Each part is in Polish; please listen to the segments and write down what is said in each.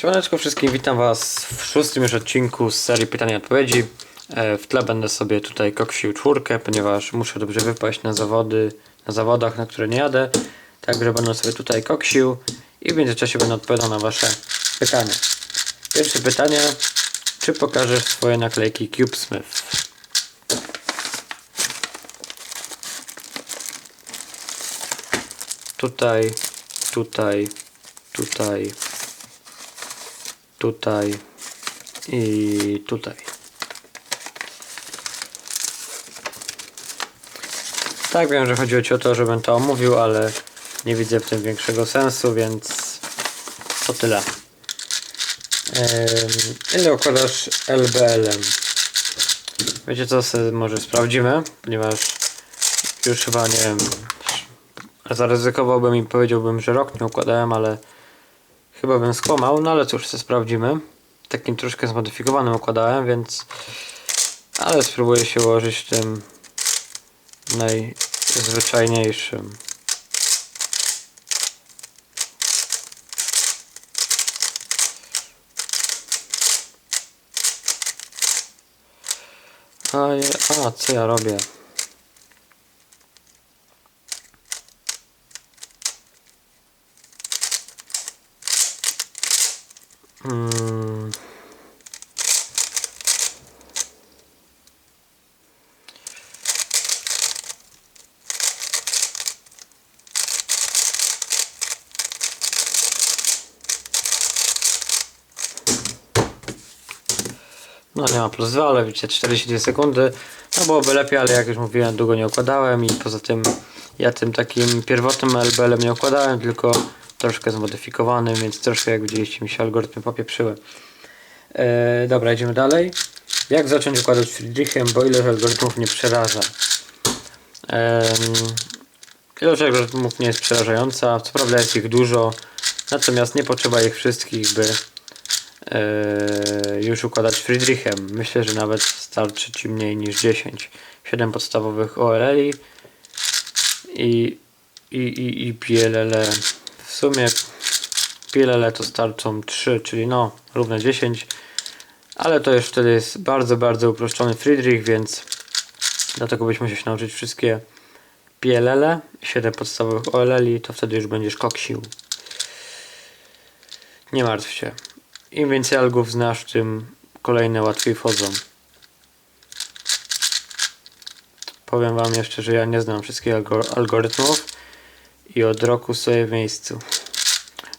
Siemaneczko wszystkim, witam was w szóstym już odcinku z serii pytań i odpowiedzi. E, W tle będę sobie tutaj koksił czwórkę, ponieważ muszę dobrze wypaść na zawody, na zawodach, na które nie jadę. Także będę sobie tutaj koksił i w międzyczasie będę odpowiadał na wasze pytania. Pierwsze pytanie, czy pokażesz swoje naklejki CubeSmith? Tutaj, tutaj, tutaj, tutaj i tutaj. Tak, wiem, że chodziło Ci o to, żebym to omówił, ale nie widzę w tym większego sensu, więc to tyle. Ile układasz LBL-em? Wiecie co, może sprawdzimy, ponieważ już chyba, nie wiem, zaryzykowałbym i powiedziałbym, że rok nie układałem, ale chyba bym skłamał, no ale cóż, sprawdzimy. Takim troszkę zmodyfikowanym układałem, więc ale spróbuję się ułożyć tym najzwyczajniejszym. A, je, a co ja robię? No nie ma plus 2, ale widzicie 42 sekundy. No byłoby lepiej, ale jak już mówiłem, długo nie układałem i poza tym ja tym takim pierwotnym LBL-em nie układałem, tylko troszkę zmodyfikowanym, więc troszkę jak widzieliście mi się algorytmy popieprzyły. E, dobra, idziemy dalej. Jak zacząć układać Friedrichem, bo ilość algorytmów nie przeraża? Em, ilość algorytmów nie jest przerażająca, co prawda jest ich dużo, natomiast nie potrzeba ich wszystkich, by już układać Friedrichem. Myślę, że nawet starczy Ci mniej niż 10. 7 podstawowych OLL i, i, i, i PLL. W sumie PLL to starczą 3, czyli no równe 10. Ale to już wtedy jest bardzo, bardzo uproszczony Friedrich, więc dlatego byś musiał się nauczyć wszystkie PLL, 7 podstawowych OLL, to wtedy już będziesz koksił. Nie martw się. Im więcej algów znasz, tym kolejne łatwiej wchodzą. Powiem Wam jeszcze, że ja nie znam wszystkich algo- algorytmów i od roku stoję w miejscu.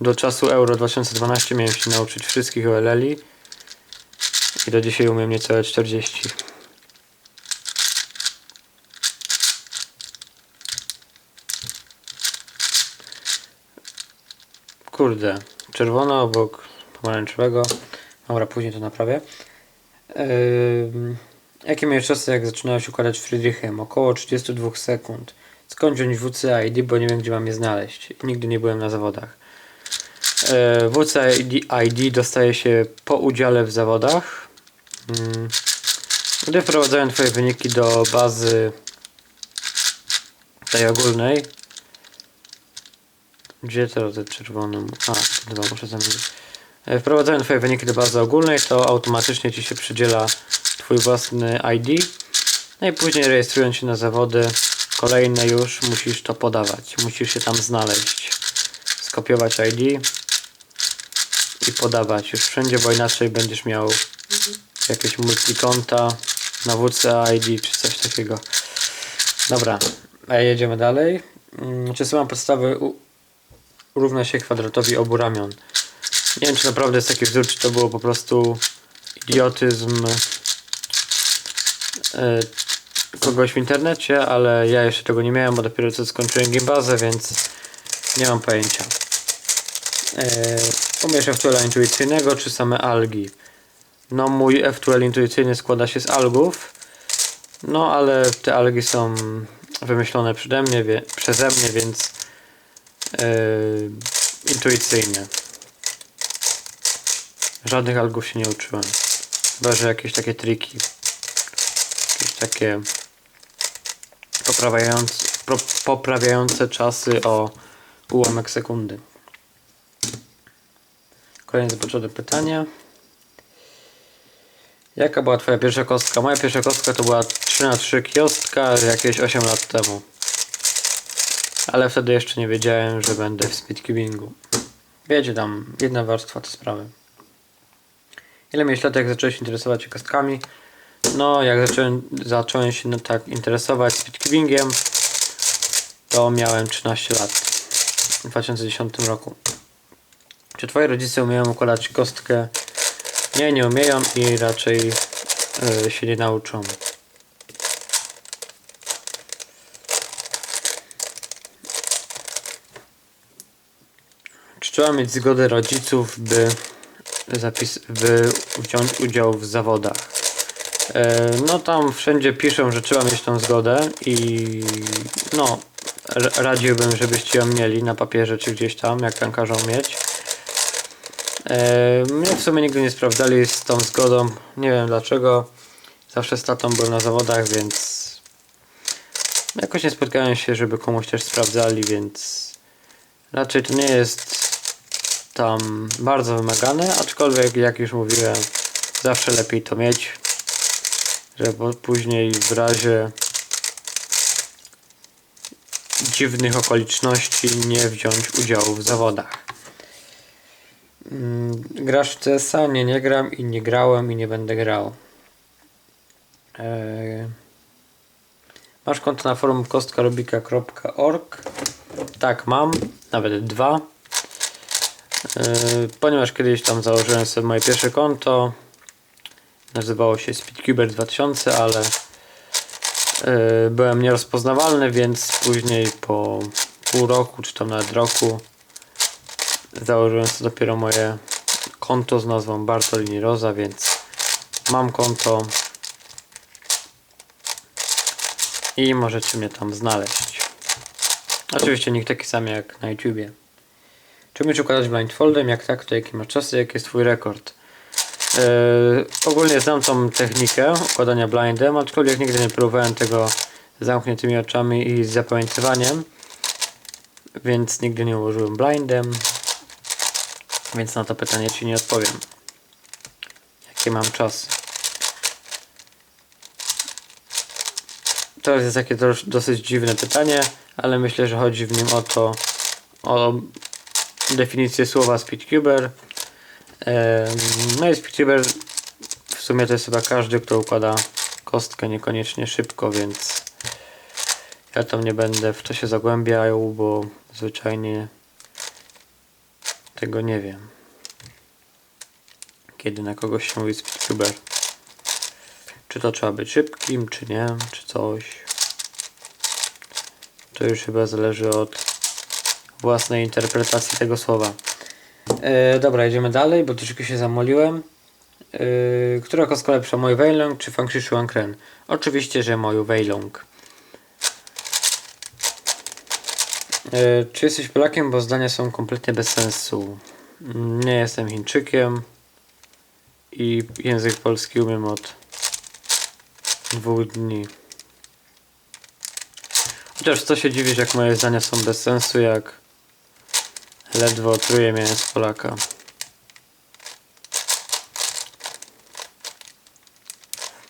Do czasu Euro 2012 miałem się nauczyć wszystkich OLL i do dzisiaj umiem niecałe 40. Kurde, czerwono obok pomarańczowego. Dobra, później to naprawię. Ym, jakie miałeś czasy, jak zaczynałeś układać Friedrichem? Około 32 sekund. Skąd wziąć WC ID, bo nie wiem, gdzie mam je znaleźć. Nigdy nie byłem na zawodach. Yy, WC ID, ID dostaje się po udziale w zawodach. Ym, gdy wprowadzają Twoje wyniki do bazy tej ogólnej, gdzie teraz te czerwoną? A, dwa muszę zamienić. E, Wprowadzając Twoje wyniki do bazy ogólnej, to automatycznie Ci się przydziela Twój własny ID. No i później rejestrując się na zawody kolejne już musisz to podawać. Musisz się tam znaleźć. Skopiować ID i podawać już wszędzie, bo inaczej będziesz miał jakieś multikonta na WC ID czy coś takiego. Dobra, a jedziemy dalej. Mm, Czy suma podstawy równa się kwadratowi obu ramion? Nie wiem, czy naprawdę jest taki wzór, czy to było po prostu idiotyzm e, kogoś w internecie, ale ja jeszcze tego nie miałem, bo dopiero co skończyłem gimbazę, więc nie mam pojęcia. E, umiesz FTL intuicyjnego, czy same algi? No, mój FTL intuicyjny składa się z algów, no ale te algi są wymyślone przede mnie, przeze mnie, więc e, intuicyjne. Żadnych algów się nie uczyłem. Chyba, że jakieś takie triki. Jakieś takie poprawiające, pro, poprawiające czasy o ułamek sekundy. Kolejne zobaczone pytanie. Jaka była twoja pierwsza kostka? Moja pierwsza kostka to była 3 na 3 kiostka jakieś 8 lat temu. Ale wtedy jeszcze nie wiedziałem, że będę w speedcubingu. Wiecie tam, jedna warstwa to sprawy. Ile miałeś lat, jak zacząłeś interesować się kostkami? No, jak zacząłem, zacząłem się no, tak interesować speedcubingiem, to miałem 13 lat. W 2010 roku. Czy twoi rodzice umieją układać kostkę? Nie, nie umieją i raczej y, się nie nauczą. Czy trzeba mieć zgodę rodziców, by, zapis, by wziąć udział w zawodach? E, No tam wszędzie piszą, że trzeba mieć tą zgodę i no radziłbym, żebyście ją mieli na papierze czy gdzieś tam, jak tam każą mieć. E, Mnie w sumie nigdy nie sprawdzali z tą zgodą, nie wiem dlaczego. Zawsze z tatą byłem na zawodach, więc jakoś nie spotkałem się, żeby komuś też sprawdzali, więc raczej to nie jest tam bardzo wymagane, aczkolwiek jak już mówiłem, zawsze lepiej to mieć, żeby później w razie dziwnych okoliczności nie wziąć udziału w zawodach. Mm, Grasz w CS-a? Nie, nie gram i nie grałem i nie będę grał. Eee, Masz konto na forum kostkarobika.org? Tak, mam. Nawet dwa. Eee, Ponieważ kiedyś tam założyłem sobie moje pierwsze konto. Nazywało się Speedcuber 2000, ale eee, byłem nierozpoznawalny, więc później po pół roku, czy tam nawet roku założyłem sobie dopiero moje konto z nazwą Bartolini Roza, więc mam konto i możecie mnie tam znaleźć. Oczywiście nikt taki sam jak na YouTubie. Czy umiesz układać blindfoldem? Jak tak, to jaki masz czasy? Jaki jest twój rekord? Yy, ogólnie znam tą technikę układania blindem, aczkolwiek nigdy nie próbowałem tego z zamkniętymi oczami i z zapamiętywaniem, więc nigdy nie ułożyłem blindem, więc na to pytanie Ci nie odpowiem. Jakie mam czas? To jest takie dosyć dziwne pytanie, ale myślę, że chodzi w nim o to, o definicję słowa speedcuber. No i speedcuber w sumie to jest chyba każdy, kto układa kostkę niekoniecznie szybko, więc ja tam nie będę w to się zagłębiał, bo zwyczajnie tego nie wiem. Kiedy na kogoś się mówi speedcuber. Czy to trzeba być szybkim, czy nie, czy coś. To już chyba zależy od własnej interpretacji tego słowa. E, dobra, idziemy dalej, bo troszeczkę się zamoliłem. E, która kostka lepsza, Moj Weilong czy Fangshi Shuankren? Oczywiście, że Moj Weilong. E, czy jesteś Polakiem, bo zdania są kompletnie bez sensu? Nie jestem Chińczykiem i język polski umiem od dwóch dni. Chociaż co się dziwisz, jak moje zdania są bez sensu, jak ledwo truje mnie z Polaka.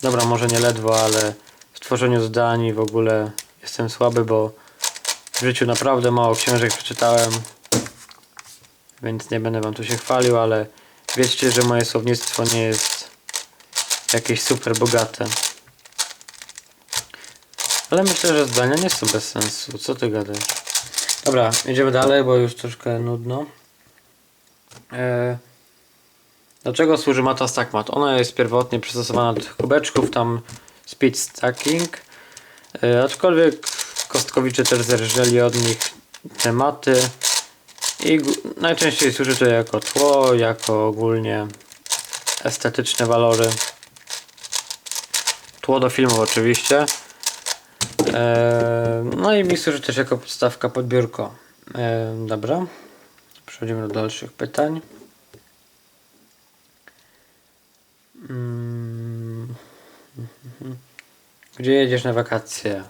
Dobra, może nie ledwo, ale w tworzeniu zdań w ogóle jestem słaby, bo w życiu naprawdę mało książek przeczytałem, więc nie będę wam tu się chwalił, ale wiedzcie, że moje słownictwo nie jest jakieś super bogate. Ale myślę, że zdania nie są bez sensu. Co ty gadasz? Dobra, idziemy dalej, bo już troszkę nudno. E, dlaczego służy mata StackMat? Ona jest pierwotnie przystosowana do kubeczków, tam speed stacking. E, aczkolwiek kostkowicze też zerżeli od nich te maty. I najczęściej służy to jako tło, jako ogólnie estetyczne walory. Tło do filmów oczywiście. Eee, no i mi służy też jako podstawka pod biurko. Eee, dobra. Przechodzimy do dalszych pytań. Mm. Gdzie jedziesz na wakacje?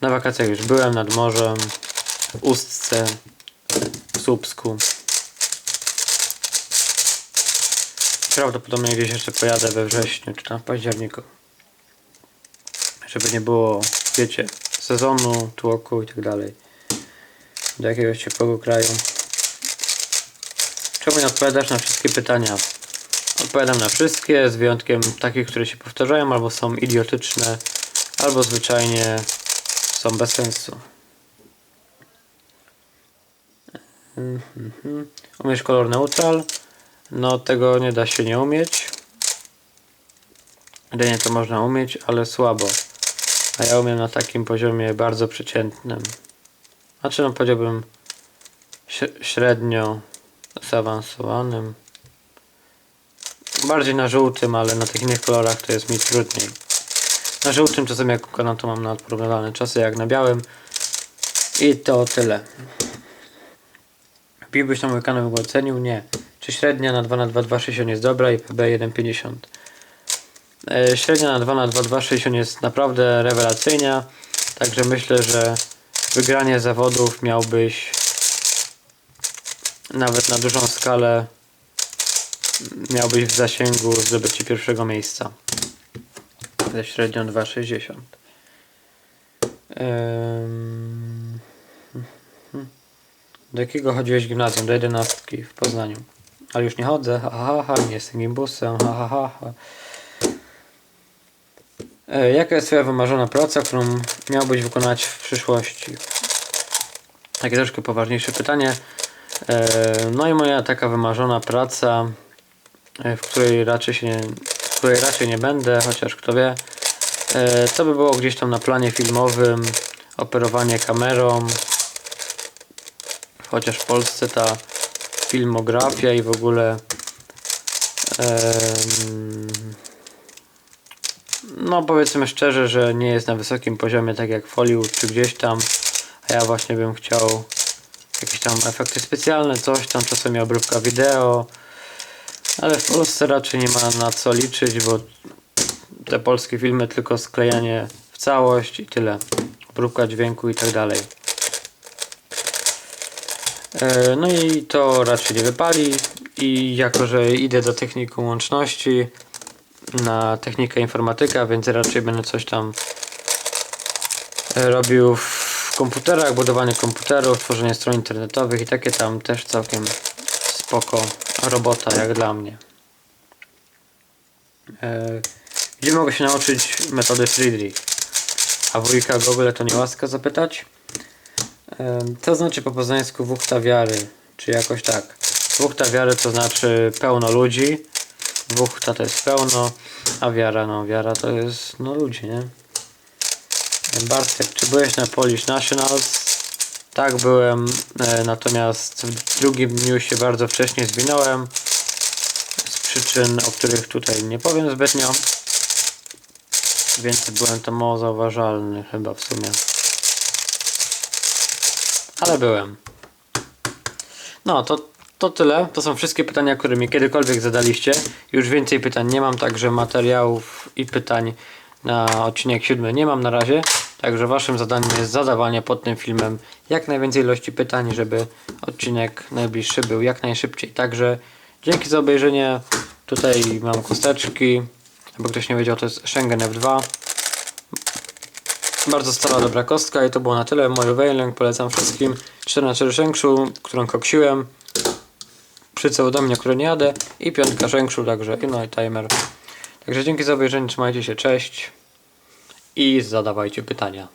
Na wakacjach już byłem nad morzem, w Ustce, w Słupsku. prawdopodobnie gdzieś jeszcze pojadę we wrześniu, czy tam w październiku. Żeby nie było, wiecie, sezonu, tłoku i tak dalej. Do jakiegoś ciepłego kraju. Czemu nie odpowiadasz na wszystkie pytania? Odpowiadam na wszystkie, z wyjątkiem takich, które się powtarzają, albo są idiotyczne, albo zwyczajnie są bez sensu. Mhm. Umiesz kolor neutral? No tego nie da się nie umieć. Jedynie to można umieć, ale słabo. A ja umiem na takim poziomie bardzo przeciętnym. Znaczy no powiedziałbym śre- średnio zaawansowanym. Bardziej na żółtym, ale na tych innych kolorach to jest mi trudniej. Na żółtym czasem jak układam to mam na czasy jak na białym. I to tyle. Wbiłbyś na mój kanał go ocenił? Nie. Czy średnia na 2 na 2 260 jest dobra i PB 1,50? E, Średnia na 2 na 2 260 jest naprawdę rewelacyjna. Także myślę, że wygranie zawodów miałbyś nawet na dużą skalę miałbyś w zasięgu zdobycie pierwszego miejsca ze średnią 2,60 Ym, Do jakiego chodziłeś gimnazjum? Do 11 w Poznaniu. Ale już nie chodzę, ha, ha, ha, nie jestem gimbusem, ha, ha, ha, ha. E, Jaka jest Twoja wymarzona praca, którą miałbyś wykonać w przyszłości? Takie troszkę poważniejsze pytanie. E, No i moja taka wymarzona praca, e, w której raczej się w której raczej nie będę, chociaż kto wie, to by było gdzieś tam na planie filmowym, operowanie kamerą, chociaż w Polsce ta filmografia i w ogóle em, no powiedzmy szczerze, że nie jest na wysokim poziomie tak jak Hollywood czy gdzieś tam, a ja właśnie bym chciał jakieś tam efekty specjalne, coś tam, czasami obróbka wideo, ale w Polsce raczej nie ma na co liczyć, bo te polskie filmy tylko sklejanie w całość i tyle. Obróbka dźwięku i tak dalej. E, No i to raczej nie wypali i jako, że idę do technikum łączności na technikę informatyka, więc raczej będę coś tam e, robił w komputerach, budowanie komputerów, tworzenie stron internetowych i takie tam też całkiem spoko robota jak dla mnie. E, Gdzie mogę się nauczyć metody 3D? A wujka Google to nie łaska zapytać? Em, To znaczy po poznańsku wuchta wiary, czy jakoś tak. Wuchta wiary to znaczy pełno ludzi. Wuchta to jest pełno, a wiara, no wiara to jest no ludzi, nie? Bartek, czy byłeś na Polish Nationals? Tak, byłem, e, natomiast w drugim dniu się bardzo wcześnie zwinąłem. Z przyczyn, o których tutaj nie powiem zbytnio. Więc byłem to mało zauważalny chyba w sumie. Ale byłem. No, to, to tyle. To są wszystkie pytania, które mi kiedykolwiek zadaliście. Już więcej pytań nie mam, także materiałów i pytań na odcinek siódmy nie mam na razie. Także waszym zadaniem jest zadawanie pod tym filmem jak najwięcej ilości pytań, żeby odcinek najbliższy był jak najszybciej. Także dzięki za obejrzenie. Tutaj mam kosteczki. Jakby ktoś nie wiedział, to jest Schengen F2. Bardzo stara, dobra kostka i to było na tyle. Moje Wejlęk polecam wszystkim. 4 na 4 Szenkszu, którą koksiłem. Przy mnie, które nie jadę. I piątka Szenkszu, także no i timer. Także dzięki za obejrzenie, trzymajcie się, cześć. I zadawajcie pytania.